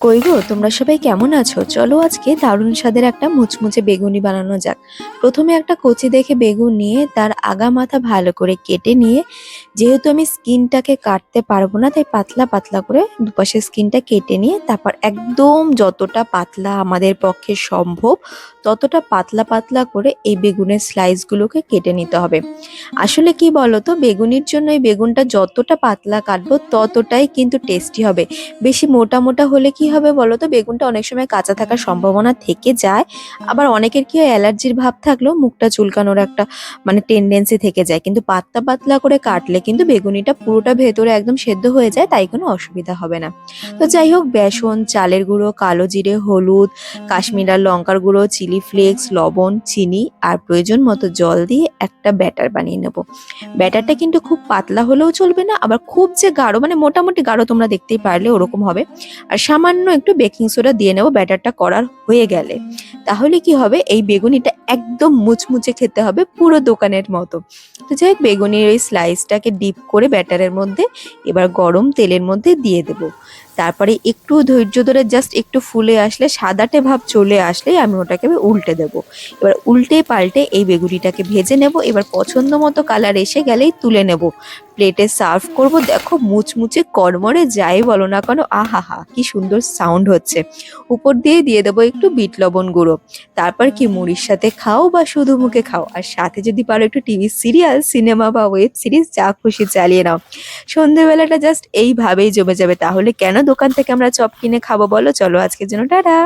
কই গো, তোমরা সবাই কেমন আছো? চলো আজকে দারুণ স্বাদের একটা মুচমুচে বেগুনি বানানো যাক। প্রথমে একটা কচি দেখে বেগুন নিয়ে তার আগা মাথা ভালো করে কেটে নিয়ে, যেহেতু আমি স্কিনটাকে কাটতে পারব না, তাই পাতলা পাতলা করে দুপাশে স্কিনটা কেটে নিয়ে তারপর একদম যতটা পাতলা আমাদের পক্ষে সম্ভব, ততটা পাতলা পাতলা করে এই বেগুনের স্লাইসগুলোকে কেটে নিতে হবে। আসলে কি বলতো, বেগুনির জন্য এই বেগুনটা যতটা পাতলা কাটবো ততটাই কিন্তু টেস্টি হবে। বেশি মোটা মোটা হলে কি হবে বলো তো বেগুনটা অনেক সময় কাঁচা থাকার সম্ভাবনা থেকে যায়। আবার অনেকের কি হয় অ্যালার্জির ভাব থাকলেও মুখটা চুলকানোর একটা মানে টেন্ডেন্সি থেকে যায়। কিন্তু পাতলা পাতলা করে কাটলে কিন্তু বেগুনিটা পুরোটা ভেতরে একদম সেদ্ধ হয়ে যায় তাই কোনো অসুবিধা হবে না। তো যাই হোক বেসন চালের গুঁড়ো কালো জিরে হলুদ কাশ্মীরার লঙ্কার গুঁড়ো চিলি ফ্লেক্স লবণ চিনি আর প্রয়োজন মতো জল দিয়ে একটা ব্যাটার বানিয়ে নেব। ব্যাটারটা কিন্তু খুব পাতলা হলেও চলবে না আবার খুব যে গাঢ় মানে মোটামুটি গাঢ় তোমরা দেখতেই পারলে ওরকম হবে। আর সামান্য একটু বেকিং সোডা দিয়ে নেব, ব্যাটারটা করার হয়ে গেলে। তাহলে কি হবে? এই বেগুনিটা একদম মুচমুচে খেতে হবে পুরো দোকানের মতো। তো যাই হোক, বেগুনির ওই স্লাইসটাকে ডিপ করে ব্যাটারের মধ্যে, এবার গরম তেলের মধ্যে দিয়ে দেবো। তারপরে একটু ধৈর্য ধরে জাস্ট একটু ফুলে আসলে, সাদাটে ভাব চলে আসলে আমি ওটাকে উল্টে দেবো। এবার উল্টে পাল্টে এই বেগুনিটাকে ভেজে নেব। এবার পছন্দ মতো কালার এসে গেলেই তুলে নেব। প্লেটে সার্ভ করব। দেখো মুচমুচে কড়মড়ে যাই বলো না কেন, আহাহা, কি সুন্দর সাউন্ড হচ্ছে। উপর দিয়ে দিয়ে দেবো একটু বিট লবণ গুঁড়ো। তারপর কি মুড়ির সাথে খাও বা শুধু মুখে খাও? আর সাথে যদি পারো একটু টিভি সিরিয়াল সিনেমা বা ওয়েব সিরিজ যা খুশি চালিয়ে নাও। সন্ধেবেলাটা জাস্ট এইভাবেই জমে যাবে। তাহলে কেন দোকান থেকে আমরা চপ কিনে খাব বলো? চলো আজকের জন্য, টাটা!